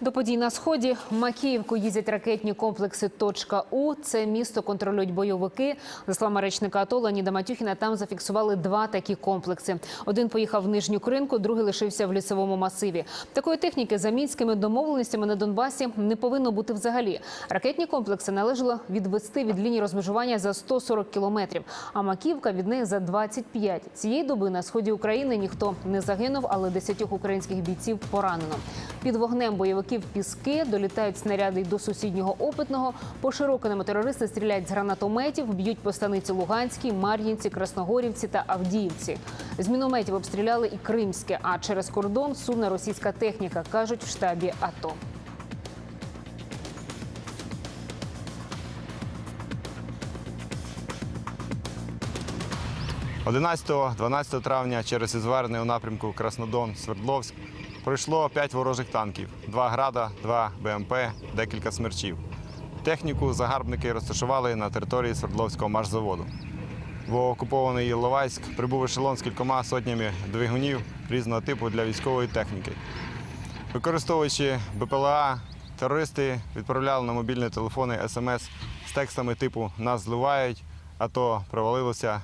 До подій на сході в Макіївку їздять ракетні комплекси «Точка У». Це місто контролюють бойовики. За словами речника АТО Леоніда Матюхіна, там зафіксували два такі комплекси. Один поїхав в Нижню Кринку, другий лишився в лісовому масиві. Такої техніки за мінськими домовленостями на Донбасі не повинно бути взагалі. Ракетні комплекси належало відвести від лінії розмежування за 140 кілометрів, а Макіївка від неї за 25. Цієї доби на сході України ніхто не загинув, але десятьох українських бійців поранено. Під вогнем бойовиків піски долітають снаряди до сусіднього опитного. По терористи стріляють з гранатометів, б'ють по станиці Луганській, Мар'їнці, Красногорівці та Авдіївці. З мінометів обстріляли і Кримське, а через кордон суне російська техніка, кажуть в штабі АТО. – 11-12 травня через Ізварне у напрямку Краснодон-Свердловськ пройшло 5 ворожих танків, 2 града, 2 БМП, декілька смерчів. Техніку загарбники розташували на території Свердловського машзаводу. В окупований Іловайськ прибув ешелон з кількома сотнями двигунів різного типу для військової техніки. Використовуючи БПЛА, терористи відправляли на мобільні телефони смс з текстами типу Нас зливають, а то провалилося